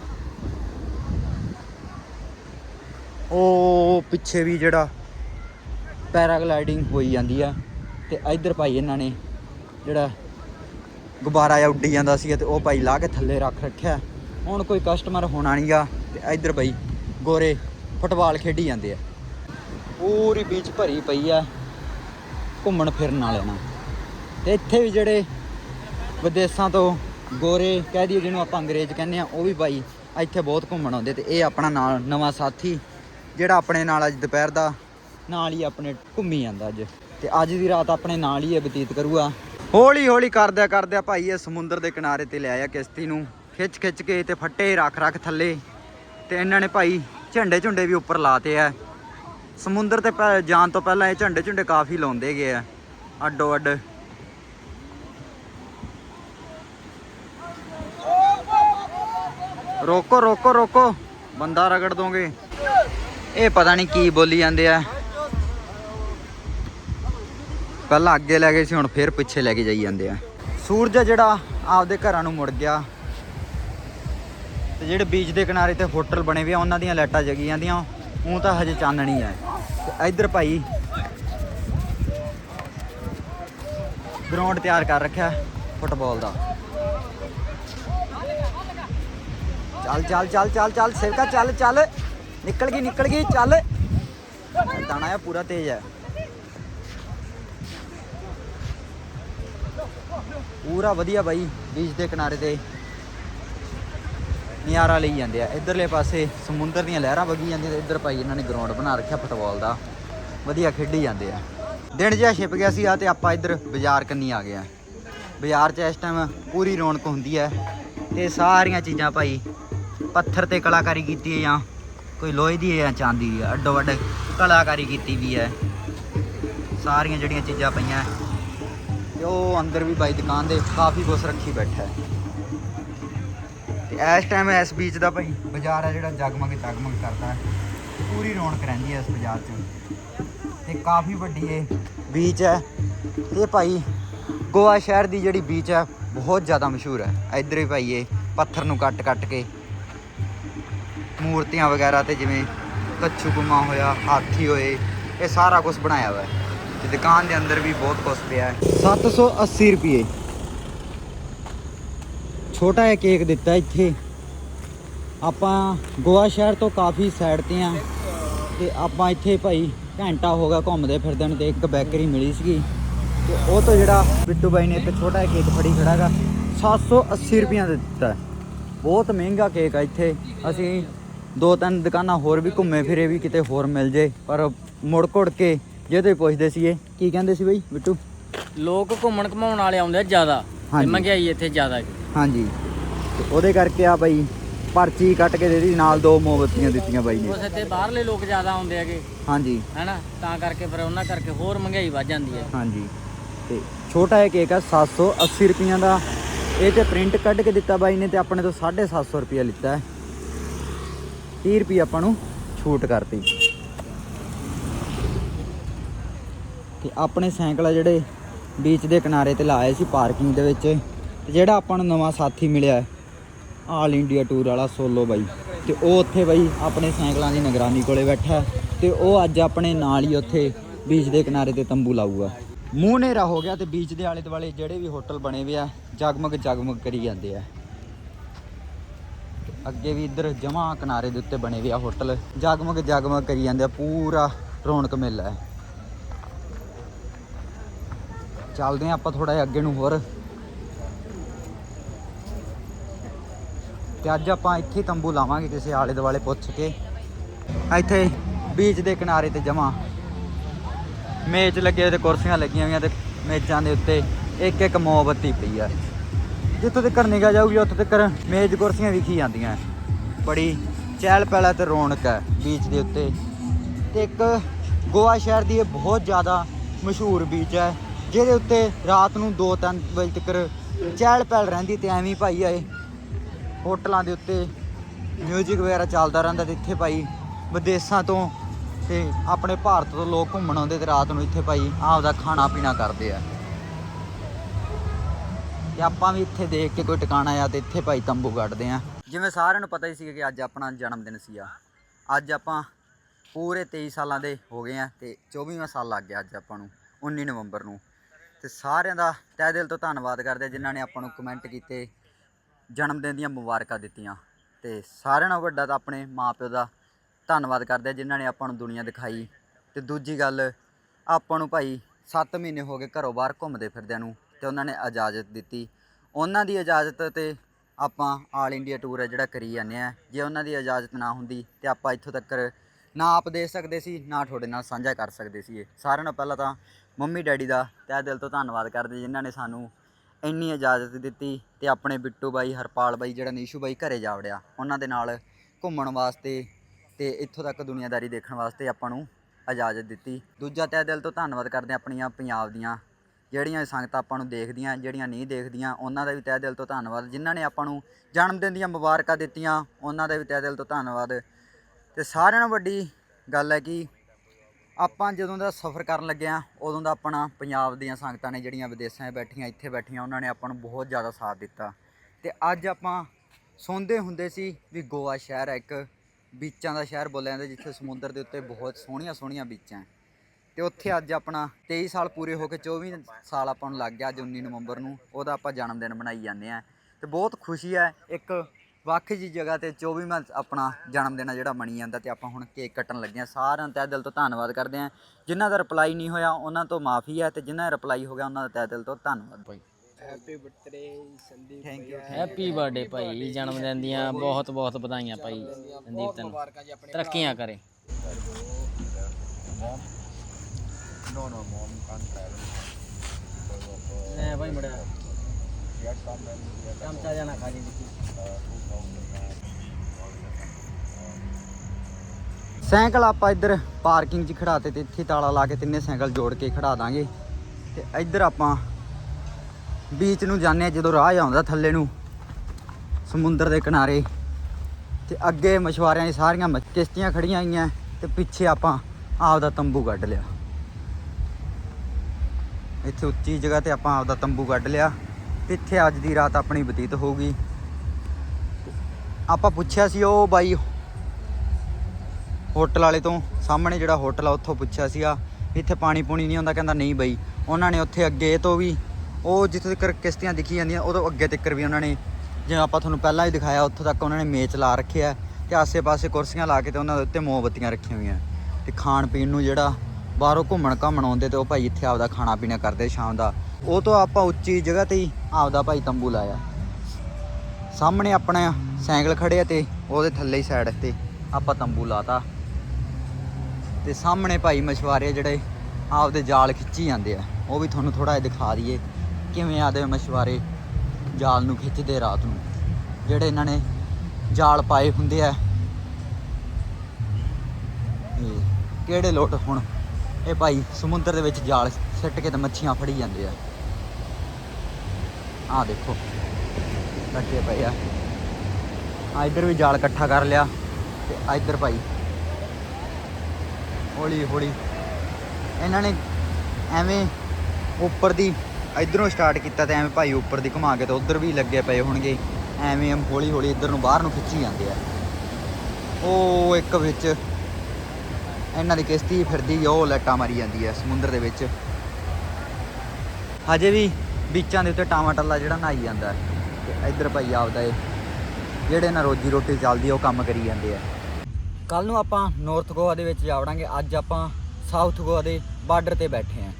ਉਹ ਪਿੱਛੇ ਵੀ ਜਿਹੜਾ ਪੈਰਾਗਲਾਈਡਿੰਗ ਹੋਈ ਜਾਂਦੀ ਆ ਤੇ ਇੱਧਰ ਭਾਈ ਇਹਨਾਂ ਨੇ ਜਿਹੜਾ ਗੁਬਾਰਾ ਜਿਹਾ ਉੱਡੀ ਜਾਂਦਾ ਸੀਗਾ ਤੇ ਉਹ ਭਾਈ ਲਾ ਕੇ ਥੱਲੇ ਰੱਖ ਰੱਖਿਆ। ਹੁਣ ਕੋਈ ਕਸਟਮਰ ਹੋਣਾ ਨਹੀਂਗਾ ਤੇ ਇੱਧਰ ਭਾਈ ਗੋਰੇ ਫੁੱਟਬਾਲ ਖੇਡੀ ਜਾਂਦੇ ਆ। ਪੂਰੀ ਬੀਚ ਭਰੀ ਪਈ ਆ ਘੁੰਮਣ ਫਿਰਨ ਵਾਲਿਆਂ ਨਾਲ। ਤੇ ਇੱਥੇ ਵੀ ਜਿਹੜੇ ਵਿਦੇਸ਼ਾਂ ਤੋਂ ਗੋਰੇ ਕਹਿ ਦਈਏ ਜਿਹਨੂੰ ਆਪਾਂ ਅੰਗਰੇਜ਼ ਕਹਿੰਦੇ ਆ, ਉਹ ਵੀ ਭਾਈ ਇੱਥੇ ਬਹੁਤ ਘੁੰਮਣ ਆਉਂਦੇ ਤੇ ਇਹ ਆਪਣਾ ਨਾਲ ਨਵਾਂ ਸਾਥੀ ਜਿਹੜਾ ਆਪਣੇ ਨਾਲ ਅੱਜ ਦੁਪਹਿਰ ਦਾ ਨਾਲ ਹੀ ਆਪਣੇ ਘੁੰਮੀ ਜਾਂਦਾ ਅੱਜ। ਤੇ ਅੱਜ ਦੀ ਰਾਤ ਆਪਣੇ ਨਾਲ ਹੀ ਇਹ ਬਤੀਤ ਕਰੂਗਾ। ਹੌਲੀ ਹੌਲੀ ਕਰਦਿਆ ਕਰਦਿਆ ਭਾਈ ਇਹ ਸਮੁੰਦਰ ਦੇ ਕਿਨਾਰੇ ਤੇ ਲਿਆਇਆ ਕਿਸ਼ਤੀ ਨੂੰ। ਖਿੱਚ ਖਿੱਚ ਕੇ ਤੇ ਫੱਟੇ ਰੱਖ ਰੱਖ ਥੱਲੇ। ਤੇ ਇਹਨਾਂ ਨੇ ਭਾਈ ਝੰਡੇ ਝੁੰਡੇ ਵੀ ਉੱਪਰ ਲਾਤੇ ਆ। ਸਮੁੰਦਰ ਤੇ ਪੈ- ਜਾਣ ਤੋਂ ਪਹਿਲਾਂ ਇਹ ਝੰਡੇ ਝੁੰਡੇ ਕਾਫੀ ਲਾਉਂਦੇ ਗਏ ਆ। ਅੱਡੋ ਅੱਡ। ਰੋਕੋ ਰੋਕੋ ਰੋਕੋ। ਬੰਦਾ ਰਗੜ ਦੋਗੇ। ਇਹ ਪਤਾ ਨਹੀਂ ਕੀ ਬੋਲੀ ਜਾਂਦੇ ਆ। ਪਹਿਲਾਂ ਅੱਗੇ ਲੈ ਗਏ ਸੀ, ਹੁਣ ਫੇਰ ਪਿੱਛੇ ਲੈ ਕੇ ਜਾਈ ਜਾਂਦੇ ਆ। ਸੂਰਜ ਜਿਹੜਾ ਆਪਦੇ ਘਰਾਂ ਨੂੰ ਮੁੜ ਗਿਆ। ਤੇ ਜਿਹੜੇ ਬੀਚ ਦੇ ਕਿਨਾਰੇ ਤੇ ਹੋਟਲ ਬਣੇ ਹੋਏ ਆ, ਉਹਨਾਂ ਦੀਆਂ ਲਾਈਟਾਂ ਜਗੀ ਜਾਂਦੀਆਂ। ਉਹ ਤਾਂ ਹਜੇ ਚਾਨਣੀ ਆ ਤੇ ਇੱਧਰ ਭਾਈ ਗਰਾਊਂਡ ਤਿਆਰ ਕਰ ਰੱਖਿਆ ਫੁੱਟਬਾਲ ਦਾ। ਚੱਲ ਚੱਲ ਚੱਲ ਚੱਲ ਚੱਲ, ਸੇਵਕਾ, ਚੱਲ ਚੱਲ। ਨਿਕਲ ਗਈ ਨਿਕਲ ਗਈ, ਚੱਲ। ਦਾਣਾ ਆ, ਪੂਰਾ ਤੇਜ਼ ਹੈ ਪੂਰਾ ਵਧੀਆ ਬਾਈ ਬੀਚ ਦੇ ਕਿਨਾਰੇ ਤੇ ਨਿਆਰਾ ਲਈ ਜਾਂਦੇ ਆ। ਇਧਰਲੇ ਪਾਸੇ ਸਮੁੰਦਰ ਦੀਆਂ ਲਹਿਰਾਂ ਵਗੀ ਜਾਂਦੀਆਂ ਤੇ ਇੱਧਰ ਭਾਈ ਇਹਨਾਂ ਨੇ ਗਰਾਊਂਡ ਬਣਾ ਰੱਖਿਆ ਫੁੱਟਬਾਲ ਦਾ। ਵਧੀਆ ਖੇਡੀ ਜਾਂਦੇ ਆ। ਦਿਨ ਜਿਹਾ ਛਿਪ ਗਿਆ ਸੀ ਆ ਤੇ ਆਪਾਂ ਇੱਧਰ ਬਾਜ਼ਾਰ ਕੰਨੀ ਆ ਗਏ ਆ। ਬਾਜ਼ਾਰ 'ਚ ਇਸ ਟਾਈਮ ਪੂਰੀ ਰੌਣਕ ਹੁੰਦੀ ਹੈ ਤੇ ਸਾਰੀਆਂ ਚੀਜ਼ਾਂ ਭਾਈ ਪੱਥਰ ਤੇ ਕਲਾਕਾਰੀ ਕੀਤੀ ਹੈ ਜਾਂ ਕੋਈ ਲੋਹੇ ਦੀ ਜਾਂ ਚਾਂਦੀ ਦੀ ਅੱਡੋ ਅੱਡ ਕਲਾਕਾਰੀ ਕੀਤੀ ਵੀ ਹੈ ਸਾਰੀਆਂ ਜਿਹੜੀਆਂ ਚੀਜ਼ਾਂ ਪਈਆਂ। ਤੇ ਉਹ ਅੰਦਰ ਵੀ ਬਾਈ ਦੁਕਾਨ ਦੇ ਕਾਫੀ ਕੁਛ ਰੱਖੀ ਬੈਠਾ ਹੈ। ਤੇ ਇਸ ਟਾਈਮ ਇਸ ਬੀਚ ਦਾ ਭਾਈ ਬਾਜ਼ਾਰ ਹੈ ਜਿਹੜਾ ਜਗਮਗ ਜਗਮਗ ਕਰਦਾ ਹੈ। ਪੂਰੀ ਰੌਣਕ ਰਹਿੰਦੀ ਹੈ ਇਸ ਬਾਜ਼ਾਰ 'ਚ। ਤੇ ਕਾਫੀ ਵੱਡੀ ਇਹ ਬੀਚ ਹੈ। ਤੇ ਭਾਈ ਗੋਆ ਸ਼ਹਿਰ ਦੀ ਜਿਹੜੀ ਬੀਚ ਹੈ, ਬਹੁਤ ਜ਼ਿਆਦਾ ਮਸ਼ਹੂਰ ਹੈ। ਇੱਧਰ ਹੀ ਭਾਈ ਇਹ ਪੱਥਰ ਨੂੰ ਕੱਟ ਕੱਟ ਕੇ ਮੂਰਤੀਆਂ ਵਗੈਰਾ ਤੇ ਜਿਵੇਂ ਕੱਛੂ ਗੁਮਾ ਹੋਇਆ, ਹਾਥੀ ਹੋਏ, ਇਹ ਸਾਰਾ ਕੁਝ ਬਣਾਇਆ ਹੋਇਆ ਹੈ। ਤੇ ਦੁਕਾਨ ਦੇ ਅੰਦਰ ਵੀ ਬਹੁਤ ਕੁਝ ਪਿਆ ਹੈ। 780 ਰੁਪਏ। ਛੋਟਾ ਜਿਹਾ ਕੇਕ ਦਿੱਤਾ ਇੱਥੇ। ਆਪਾਂ ਗੋਆ ਸ਼ਹਿਰ ਤੋਂ ਕਾਫੀ ਸਾਈਡ ਤੇ ਆ ਤੇ ਆਪਾਂ ਇੱਥੇ ਭਾਈ ਘੰਟਾ ਹੋ ਗਿਆ ਘੁੰਮਦੇ ਫਿਰਦੇ ਨੂੰ ਤੇ ਇੱਕ ਬੇਕਰੀ ਮਿਲੀ ਸੀਗੀ। ਤੇ ਉਹ ਤੋਂ ਜਿਹੜਾ ਬਿੱਟੂ ਬਾਈ ਨੇ ਇੱਕ ਛੋਟਾ ਜਿਹਾ ਕੇਕ ਫੜੀ ਖੜਾਗਾ 780 ਰੁਪਈਆ ਦਾ ਦਿੱਤਾ ਬਹੁਤ ਮਹਿੰਗਾ ਕੇਕ ਆ ਇੱਥੇ। ਅਸੀਂ ਦੋ ਤਿੰਨ ਦੁਕਾਨਾਂ ਹੋਰ ਵੀ ਘੁੰਮੇ ਫਿਰੇ ਵੀ ਕਿਤੇ ਹੋਰ ਮਿਲ ਜੇ, ਪਰ ਮੁੜ ਘੁੜ ਕੇ ਜੇ ਤੁਸੀਂ ਪੁੱਛਦੇ ਸੀਗੇ ਕੀ ਕਹਿੰਦੇ ਸੀ ਬਈ ਬਿੱਟੂ? ਲੋਕ ਘੁੰਮਣ ਘਮਾਉਣ ਵਾਲੇ ਆਉਂਦੇ ਆ ਜ਼ਿਆਦਾ ਤੇ ਹਾਂਜੀ। ਮਹਿੰਗਾਈ ਇੱਥੇ ਜ਼ਿਆਦਾ ਹੈ। ਹਾਂਜੀ। ਤੇ ਉਹਦੇ ਕਰਕੇ ਆ ਬਾਈ ਪਰਚੀ ਕੱਟ ਕੇ ਦੇ ਦਿੱਤੀ ਨਾਲ ਦੋ ਮੋਮਬੱਤੀਆਂ ਦਿੱਤੀਆਂ ਬਾਈ ਨੇ। ਉਸ ਇੱਥੇ ਬਾਹਰਲੇ ਲੋਕ ਜ਼ਿਆਦਾ ਆਉਂਦੇ ਹੈਗੇ। ਹਾਂਜੀ। ਹੈਨਾ? ਤਾਂ ਕਰਕੇ ਫਿਰ ਉਹਨਾਂ ਕਰਕੇ ਹੋਰ ਮਹਿੰਗਾਈ ਵੱਧ ਜਾਂਦੀ ਹੈ। ਹਾਂਜੀ। ਤੇ ਛੋਟਾ ਜਿਹਾ ਕੇਕ ਆ 780 ਰੁਪਈਆਂ ਦਾ। ਇਹ ਤੇ ਪ੍ਰਿੰਟ ਕੱਢ ਕੇ ਦਿੱਤਾ ਬਾਈ ਨੇ ਤੇ ਆਪਣੇ ਤੋਂ 750 ਰੁਪਈਆ ਲਿੱਤਾ ਹੈ। 30 ਰੁਪਏ ਆਪਾਂ ਨੂੰ ਛੂਟ ਕਰਤੀ। ਤੇ ਆਪਣੇ ਸਾਈਕਲ ਆ ਜਿਹੜੇ ਬੀਚ ਦੇ ਕਿਨਾਰੇ ਤੇ ਲਾਏ ਸੀ ਪਾਰਕਿੰਗ ਦੇ ਵਿੱਚ। ਤੇ ਜਿਹੜਾ ਆਪਾਂ ਨੂੰ ਨਵਾਂ ਸਾਥੀ ਮਿਲਿਆ ਆਲ ਇੰਡੀਆ ਟੂਰ ਵਾਲਾ ਸੋਲੋ ਬਾਈ। ਤੇ ਉਹ ਉੱਥੇ ਬਾਈ ਆਪਣੇ ਸਾਈਕਲਾਂ ਦੀ ਨਿਗਰਾਨੀ ਕੋਲੇ ਬੈਠਾ ਹੈ ਤੇ ਉਹ ਅੱਜ ਆਪਣੇ ਨਾਲ ਹੀ ਉੱਥੇ ਬੀਚ ਦੇ ਕਿਨਾਰੇ ਤੇ ਤੰਬੂ ਲਾਊਗਾ। ਮੂੰਹ ਹਨੇਰਾ ਹੋ ਗਿਆ ਤੇ ਬੀਚ ਦੇ ਆਲੇ ਦੁਆਲੇ ਜਿਹੜੇ ਵੀ ਹੋਟਲ ਬਣੇ ਵੇ ਆ, ਜਗਮਗ ਜਗਮਗ ਕਰੀ ਜਾਂਦੇ ਆ। ਅੱਗੇ ਵੀ ਇੱਧਰ ਜਮਾ ਕਿਨਾਰੇ ਦੇ ਉੱਤੇ ਬਣੇ ਹੋਏ ਆ ਹੋਟਲ ਜਗਮਗ ਜਗਮਗ ਕਰੀ ਜਾਂਦੇ ਆ, ਪੂਰਾ ਰੌਣਕ ਮੇਲਾ ਹੈ। ਚੱਲਦੇ ਆ ਆਪਾਂ ਥੋੜਾ ਜਿਹਾ ਅੱਗੇ ਨੂੰ ਹੋਰ। ਤੇ ਅੱਜ ਆਪਾਂ ਇੱਥੇ ਤੰਬੂ ਲਾਵਾਂਗੇ ਕਿਸੇ ਆਲੇ ਦੁਆਲੇ ਪੁੱਛ ਕੇ। ਇੱਥੇ ਬੀਚ ਦੇ ਕਿਨਾਰੇ ਤੇ ਜਮਾ। ਮੇਜ਼ ਲੱਗੇ ਹੋਏ ਤੇ ਕੁਰਸੀਆਂ ਲੱਗੀਆਂ ਹੋਈਆਂ ਤੇ ਮੇਜ਼ਾਂ ਦੇ ਉੱਤੇ ਇੱਕ ਇੱਕ ਮੋਮਬੱਤੀ ਪਈ ਆ। ਜਿੱਥੋਂ ਤੱਕ ਨਿਗਾਹ ਜਾਊਗੀ, ਉੱਥੋਂ ਤੱਕ ਮੇਜ਼ ਕੁਰਸੀਆਂ ਵਿਖੀ ਜਾਂਦੀਆਂ। ਬੜੀ ਚਹਿਲ ਪਹਿਲ ਤੇ ਰੌਣਕ ਹੈ ਬੀਚ ਦੇ ਉੱਤੇ। ਤੇ ਇੱਕ ਗੋਆ ਸ਼ਹਿਰ ਦੀ ਇਹ ਬਹੁਤ ਜ਼ਿਆਦਾ ਮਸ਼ਹੂਰ ਬੀਚ ਹੈ ਜਿਹਦੇ ਉੱਤੇ ਰਾਤ ਨੂੰ 2-3 ਵਜੇ ਤੱਕ ਚਹਿਲ ਪਹਿਲ ਰਹਿੰਦੀ ਤੇ ਐਵੇਂ ਭਾਈ ਆਏ। ਹੋਟਲਾਂ ਦੇ ਉੱਤੇ ਮਿਊਜ਼ਿਕ ਵਗੈਰਾ ਚੱਲਦਾ ਰਹਿੰਦਾ ਤੇ ਇੱਥੇ ਭਾਈ ਵਿਦੇਸ਼ਾਂ ਤੋਂ ਤੇ ਆਪਣੇ ਭਾਰਤ ਤੋਂ ਲੋਕ ਘੁੰਮਣ ਆਉਂਦੇ ਤੇ ਰਾਤ ਨੂੰ ਇੱਥੇ ਭਾਈ ਆਪਦਾ ਖਾਣਾ ਪੀਣਾ ਕਰਦੇ ਆ। ਤੇ ਆਪਾਂ ਵੀ ਇੱਥੇ ਦੇਖ ਕੇ ਕੋਈ ਟਿਕਾਣਾ ਆ ਤੇ ਇੱਥੇ ਭਾਈ ਤੰਬੂ ਗੱਡਦੇ ਆ। ਜਿਵੇਂ ਸਾਰਿਆਂ ਨੂੰ ਪਤਾ ਹੀ ਸੀ ਕਿ ਅੱਜ ਆਪਣਾ ਜਨਮ ਦਿਨ ਸੀ ਆ। ਅੱਜ ਆਪਾਂ ਪੂਰੇ 23 ਸਾਲਾਂ ਦੇ ਹੋ ਗਏ ਆ ਤੇ 24ਵਾਂ ਸਾਲ ਲੱਗ ਗਿਆ ਅੱਜ ਆਪਾਂ ਨੂੰ 19 ਨਵੰਬਰ ਨੂੰ। ਤੇ ਸਾਰਿਆਂ ਦਾ ਤਹਿ ਦਿਲ ਤੋਂ ਧੰਨਵਾਦ ਕਰਦੇ ਜਿਨ੍ਹਾਂ ਨੇ ਆਪਾਂ ਨੂੰ ਕਮੈਂਟ ਕੀਤੇ, ਜਨਮ ਦਿਨ ਦੀਆਂ ਮੁਬਾਰਕਾਂ ਦਿੱਤੀਆਂ ਤੇ ਸਾਰਿਆਂ ਨਾਲੋਂ ਵੱਡਾ ਤਾਂ ਆਪਣੇ ਮਾਪਿਓ ਦਾ ਧੰਨਵਾਦ ਕਰਦੇ ਜਿਨ੍ਹਾਂ ਨੇ ਆਪਾਂ ਨੂੰ ਦੁਨੀਆ ਦਿਖਾਈ ਤੇ ਦੂਜੀ ਗੱਲ, ਆਪਾਂ ਨੂੰ ਭਾਈ 7 ਮਹੀਨੇ ਹੋ ਗਏ ਘਰੋਂ ਬਾਹਰ ਘੁੰਮਦੇ ਫਿਰਦਿਆਂ ਨੂੰ ਤੇ ਉਹਨਾਂ ਨੇ ਇਜਾਜ਼ਤ ਦਿੱਤੀ। ਉਹਨਾਂ ਦੀ ਇਜਾਜ਼ਤ ਤੇ ਆਪਾਂ ਆਲ ਇੰਡੀਆ ਟੂਰ ਹੈ ਜਿਹੜਾ ਕਰੀ ਜਾਂਦੇ ਆ ਜੇ ਉਹਨਾਂ ਦੀ ਇਜਾਜ਼ਤ ਨਾ ਹੁੰਦੀ ਤੇ ਆਪਾਂ ਇੱਥੋਂ ਤੱਕ ਨਾ ਆਪ ਦੇ ਸਕਦੇ ਸੀ, ਨਾ ਤੁਹਾਡੇ ਨਾਲ ਸਾਂਝਾ ਕਰ ਸਕਦੇ ਸੀ ਸਾਰਿਆਂ ਨਾਲੋਂ ਪਹਿਲਾਂ ਤਾਂ ਮੰਮੀ ਡੈਡੀ ਦਾ ਤਹਿ ਦਿਲ ਤੋਂ ਧੰਨਵਾਦ ਕਰਦੇ ਜਿਨ੍ਹਾਂ ਨੇ ਸਾਨੂੰ ਇੰਨੀ ਇਜਾਜ਼ਤ ਦਿੱਤੀ ਤੇ ਆਪਣੇ ਬਿੱਟੂ ਬਾਈ, ਹਰਪਾਲ ਬਾਈ, ਜਿਹੜਾ ਨੀਸ਼ੂ ਬਾਈ ਘਰੇ ਜਾ ਵੜਿਆ। ਉਹਨਾਂ ਦੇ ਨਾਲ ਘੁੰਮਣ ਵਾਸਤੇ ਤੇ ਇੱਥੋਂ ਤੱਕ ਦੁਨੀਆਦਾਰੀ ਦੇਖਣ ਵਾਸਤੇ ਆਪਾਂ ਨੂੰ ਇਜਾਜ਼ਤ ਦਿੱਤੀ। ਦੂਜਾ ਤਹਿ ਦਿਲ ਤੋਂ ਧੰਨਵਾਦ ਕਰਦੇ ਆਪਣੀਆਂ ਪੰਜਾਬ ਦੀਆਂ, ਜਿਹੜੀਆਂ ਸੰਗਤਾਂ ਆਪਾਂ ਨੂੰ ਦੇਖਦੀਆਂ, ਜਿਹੜੀਆਂ ਨਹੀਂ ਦੇਖਦੀਆਂ, ਉਹਨਾਂ ਦਾ ਵੀ ਤਹਿ ਦਿਲ ਤੋਂ ਧੰਨਵਾਦ। ਜਿਨ੍ਹਾਂ ਨੇ ਆਪਾਂ ਨੂੰ ਜਨਮ ਦਿਨ ਦੀਆਂ ਮੁਬਾਰਕਾਂ ਦਿੱਤੀਆਂ, ਉਹਨਾਂ ਦਾ ਵੀ ਤਹਿ ਦਿਲ ਤੋਂ ਧੰਨਵਾਦ। ਤੇ ਸਾਰਿਆਂ ਨਾਲੋਂ ਵੱਡੀ ਗੱਲ ਹੈ ਕਿ ਆਪਾਂ ਜਦੋਂ ਦਾ ਸਫ਼ਰ ਕਰਨ ਲੱਗਿਆ ਉਦੋਂ ਦਾ ਆਪਣਾ ਪੰਜਾਬ ਦੀਆਂ ਸੰਗਤਾਂ ਨੇ ਜਿਹੜੀਆਂ ਵਿਦੇਸ਼ਾਂ 'ਚ ਬੈਠੀਆਂ, ਇੱਥੇ ਬੈਠੀਆਂ, ਉਹਨਾਂ ਨੇ ਆਪਾਂ ਨੂੰ ਬਹੁਤ ਜ਼ਿਆਦਾ ਸਾਥ ਦਿੱਤਾ ਤੇ ਅੱਜ ਆਪਾਂ ਸੁਣਦੇ ਹੁੰਦੇ ਸੀ ਵੀ ਗੋਆ ਸ਼ਹਿਰ ਹੈ, ਇੱਕ ਬੀਚਾਂ ਦਾ ਸ਼ਹਿਰ ਬੋਲਿਆ ਜਾਂਦਾ, ਜਿੱਥੇ ਸਮੁੰਦਰ ਦੇ ਉੱਤੇ ਬਹੁਤ ਸੋਹਣੀਆਂ ਸੋਹਣੀਆਂ ਬੀਚਾਂ ਹੈ। ਤੇ ਉੱਥੇ ਅੱਜ ਆਪਣਾ 23 ਸਾਲ ਪੂਰੇ ਹੋ ਕੇ 24 ਸਾਲ ਆਪਾਂ ਨੂੰ ਲੱਗ ਗਿਆ, ਅੱਜ 19 ਨਵੰਬਰ ਨੂੰ, ਉਹਦਾ ਆਪਾਂ ਜਨਮ ਦਿਨ ਮਨਾਈ ਜਾਂਦੇ ਆ ਤੇ ਬਹੁਤ ਖੁਸ਼ੀ ਹੈ, ਇੱਕ ਵੱਖ ਜੀ ਜਗ੍ਹਾ ਤੇ 24ਵਾਂ ਆਪਣਾ ਜਨਮ ਦਿਨ ਜਿਹੜਾ ਮਣੀ ਜਾਂਦਾ ਤੇ ਆਪਾਂ ਹੁਣ ਕੇਕ ਕੱਟਣ ਲੱਗੇ ਆ ਸਾਰਿਆਂ ਦਾ ਦਿਲ ਤੋਂ ਧੰਨਵਾਦ ਕਰਦੇ ਆ ਜਿਨ੍ਹਾਂ ਦਾ ਰਿਪਲਾਈ ਨਹੀਂ ਹੋਇਆ ਉਹਨਾਂ ਤੋਂ ਮਾਫੀ ਹੈ ਤੇ ਜਿਨ੍ਹਾਂ ਰਿਪਲਾਈ ਹੋ ਗਿਆ ਉਹਨਾਂ ਦਾ ਤਹਿ ਦਿਲ ਤੋਂ ਧੰਨਵਾਦ ਭਾਈ। Happy birthday Sandeep thank you happy birthday ਭਾਈ ਜਨਮ ਦਿਨ ਦੀਆਂ ਬਹੁਤ ਬਹੁਤ ਵਧਾਈਆਂ ਭਾਈ ਸੰਦੀਪ ਤੈਨੂੰ। ਤਰੱਕੀਆਂ ਕਰੇ। ਨੋ ਨੋ ਮਮ ਕੰਟ ਲੈ ਭਾਈ ਮੜਿਆ। ਚਮਚਾ ਜਾਣਾ ਖਾ ਸਾਈਕਲ ਆਪਾਂ ਇੱਧਰ ਪਾਰਕਿੰਗ 'ਚ ਖੜਾਤੇ ਤੇ ਇੱਥੇ ਤਾਲਾ ਲਾ ਕੇ ਤਿੰਨੇ ਸਾਈਕਲ ਜੋੜ ਕੇ ਖੜਾ ਦਾਂਗੇ। ਤੇ ਇੱਧਰ ਆਪਾਂ ਬੀਚ ਨੂੰ ਜਾਂਦੇ ਆ ਜਦੋਂ ਰਾਹ ਆਉਂਦਾ ਥੱਲੇ ਨੂੰ, ਸਮੁੰਦਰ ਦੇ ਕਿਨਾਰੇ। ਤੇ ਅੱਗੇ ਮਛੁਆਰਿਆਂ ਦੀ ਸਾਰੀਆਂ ਮ- ਕਿਸ਼ਤੀਆਂ ਖੜੀਆਂ ਹੋਈਆਂ ਤੇ ਪਿੱਛੇ ਆਪਾਂ ਆਪਦਾ ਤੰਬੂ ਕੱਢ ਲਿਆ। ਇੱਥੇ ਉੱਚੀ ਜਗ੍ਹਾ ਤੇ ਆਪਾਂ ਆਪਦਾ ਤੰਬੂ ਕੱਢ ਲਿਆ। ਇੱਥੇ ਅੱਜ ਦੀ ਰਾਤ ਆਪਣੀ ਬਤੀਤ ਹੋਊਗੀ ਆਪਾਂ ਪੁੱਛਿਆ ਸੀ ਉਹ ਬਾਈ ਹੋਟਲ ਵਾਲੇ ਤੋਂ, ਸਾਹਮਣੇ ਜਿਹੜਾ ਹੋਟਲ ਆ, ਉੱਥੋਂ ਪੁੱਛਿਆ ਸੀਗਾ ਵੀ ਇੱਥੇ ਪਾਣੀ ਪੂਣੀ ਨਹੀਂ ਆਉਂਦਾ ਕਹਿੰਦਾ ਨਹੀਂ ਬਾਈ। ਉਹਨਾਂ ਨੇ ਉੱਥੇ ਅੱਗੇ ਤੋਂ ਵੀ, ਉਹ ਜਿੱਥੇ ਤੱਕ ਕਿਸ਼ਤੀਆਂ ਦਿਖੀ ਜਾਂਦੀਆਂ, ਉਦੋਂ ਅੱਗੇ ਤੱਕ ਵੀ ਉਹਨਾਂ ਨੇ, ਜਿਵੇਂ ਆਪਾਂ ਤੁਹਾਨੂੰ ਪਹਿਲਾਂ ਹੀ ਦਿਖਾਇਆ, ਉੱਥੋਂ ਤੱਕ ਉਹਨਾਂ ਨੇ ਮੇਚ ਲਾ ਰੱਖਿਆ ਤੇ ਆਸੇ-ਪਾਸੇ ਕੁਰਸੀਆਂ ਲਾ ਕੇ ਤੇ ਉਹਨਾਂ ਦੇ ਉੱਤੇ ਮੋਮਬੱਤੀਆਂ ਰੱਖੀਆਂ ਹੋਈਆਂ। ਤੇ ਖਾਣ ਪੀਣ ਨੂੰ ਜਿਹੜਾ ਬਾਹਰੋਂ ਘੁੰਮਣ ਘਾਮਣ ਆਉਂਦੇ ਤੇ ਉਹ ਭਾਈ ਇੱਥੇ ਆਪਦਾ ਖਾਣਾ ਪੀਣਾ ਕਰਦੇ ਸ਼ਾਮ ਦਾ। ਉਹ ਤੋਂ ਆਪਾਂ ਉੱਚੀ ਜਗ੍ਹਾ ਤੇ ਹੀ ਆਪਦਾ ਭਾਈ ਤੰਬੂ ਲਾਇਆ। ਸਾਹਮਣੇ ਆਪਣਾ ਸਾਈਕਲ ਖੜੇ ਆ ਤੇ ਉਹਦੇ ਥੱਲੇ ਹੀ ਸਾਈਡ ਤੇ ਆਪਾਂ ਤੰਬੂ ਲਾਤਾ। ਤੇ ਸਾਹਮਣੇ ਭਾਈ ਮਛੁਆਰੇ ਜਿਹੜੇ ਆਪਦੇ ਜਾਲ ਖਿੱਚੀ ਜਾਂਦੇ ਆ, ਉਹ ਵੀ ਤੁਹਾਨੂੰ ਥੋੜਾ ਜਿਹਾ ਦਿਖਾ ਦਈਏ ਕਿਵੇਂ ਆਦੇ ਮਛਵਾਰੇ ਜਾਲ ਨੂੰ ਖਿੱਚਦੇ ਰਾਤ ਨੂੰ। ਜਿਹੜੇ ਇਹਨਾਂ ਨੇ ਜਾਲ ਪਾਏ ਹੁੰਦੇ ਆ। ਇਹ ਕਿਹੜੇ ਲੋਟ ਹੁਣ? ਇਹ ਭਾਈ ਸਮੁੰਦਰ ਦੇ ਵਿੱਚ ਜਾਲ ਸਿੱਟ ਕੇ ਤੇ ਮੱਛੀਆਂ ਫੜੀ ਜਾਂਦੇ ਆ। ਆਹ ਦੇਖੋ। ਲੱਗੇ ਪਏ ਆ। ਆ ਇੱਧਰ ਵੀ ਜਾਲ ਇਕੱਠਾ ਕਰ ਲਿਆ ਤੇ ਆ ਇੱਧਰ ਭਾਈ। ਹੌਲੀ ਹੌਲੀ। ਇਹਨਾਂ ਨੇ ਐਵੇਂ ਉੱਪਰ ਦੀ ਇਧਰੋਂ ਸਟਾਰਟ ਕੀਤਾ ਤੇ ਐਵੇਂ ਭਾਈ ਉੱਪਰ ਦੀ ਘੁਮਾ ਕੇ ਤੇ ਉਧਰ ਵੀ ਲੱਗੇ ਪਏ ਹੋਣਗੇ। ਐਵੇਂ ਹੌਲੀ ਹੌਲੀ ਇੱਧਰ ਨੂੰ ਬਾਹਰ ਨੂੰ ਖਿੱਚੀ ਜਾਂਦੇ ਆ। ਉਹ ਇੱਕ ਵਿੱਚ ਇਹਨਾਂ ਦੀ ਕਿਸ਼ਤੀ ਫਿਰਦੀ ਆ, ਉਹ ਲੱਟਾਂ ਮਾਰੀ ਜਾਂਦੀ ਹੈ ਸਮੁੰਦਰ ਦੇ ਵਿੱਚ। ਹਜੇ ਵੀ ਬੀਚਾਂ ਦੇ ਉੱਤੇ ਟਾਵਾਂ ਟੱਲਾ ਜਿਹੜਾ ਨਹਾਈ ਜਾਂਦਾ ਹੈ। ਤੇ ਇੱਧਰ ਭਾਈ ਆਪਦਾ ਇਹ, ਜਿਹੜੇ ਨਾਲ ਰੋਜੀ ਰੋਟੀ ਚੱਲਦੀ ਉਹ ਕੰਮ ਕਰੀ ਜਾਂਦੇ ਆ। ਕੱਲ ਨੂੰ ਆਪਾਂ ਨਾਰਥ ਗੋਆ ਦੇ ਵਿੱਚ ਜਾਵੜਾਂਗੇ ਅੱਜ ਆਪਾਂ ਸਾਊਥ ਗੋਆ ਦੇ ਬਾਰਡਰ ਤੇ ਬੈਠੇ ਆਂ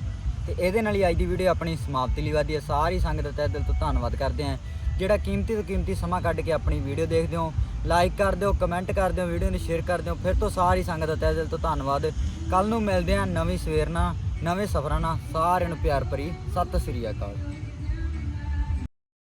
ਤੇ ਇਹਦੇ ਨਾਲ ਹੀ ਅੱਜ ਦੀ ਵੀਡੀਓ ਆਪਣੀ ਸਮਾਪਤੀ ਲਈ ਵਾਦੀ ਹੈ। ਸਾਰੀ ਸੰਗਤ ਦਾ ਤਹਿ ਦਿਲ ਤੋਂ ਧੰਨਵਾਦ ਕਰਦੇ ਆਂ ਜਿਹੜਾ ਕੀਮਤੀ ਤੋਂ ਕੀਮਤੀ ਸਮਾਂ ਕੱਢ ਕੇ ਆਪਣੀ ਵੀਡੀਓ ਦੇਖਦੇ ਹੋ ਲਾਈਕ ਕਰ ਦਿਓ ਕਮੈਂਟ ਕਰ ਦਿਓ ਵੀਡੀਓ ਨੂੰ ਸ਼ੇਅਰ ਕਰ ਦਿਓ, ਫਿਰ ਤੋਂ ਸਾਰੀ ਸੰਗਤ ਦਾ ਤਹਿ ਦਿਲ ਤੋਂ ਧੰਨਵਾਦ। ਕੱਲ ਨੂੰ ਮਿਲਦੇ ਆਂ ਨਵੀਂ ਸਵੇਰ ਨਾਲ, ਨਵੇਂ ਸਫ਼ਰਾਂ ਨਾਲ। ਸਾਰਿਆਂ ਨੂੰ ਪਿਆਰ ਭਰੀ ਸਤਿ ਸ੍ਰੀ ਅਕਾਲ।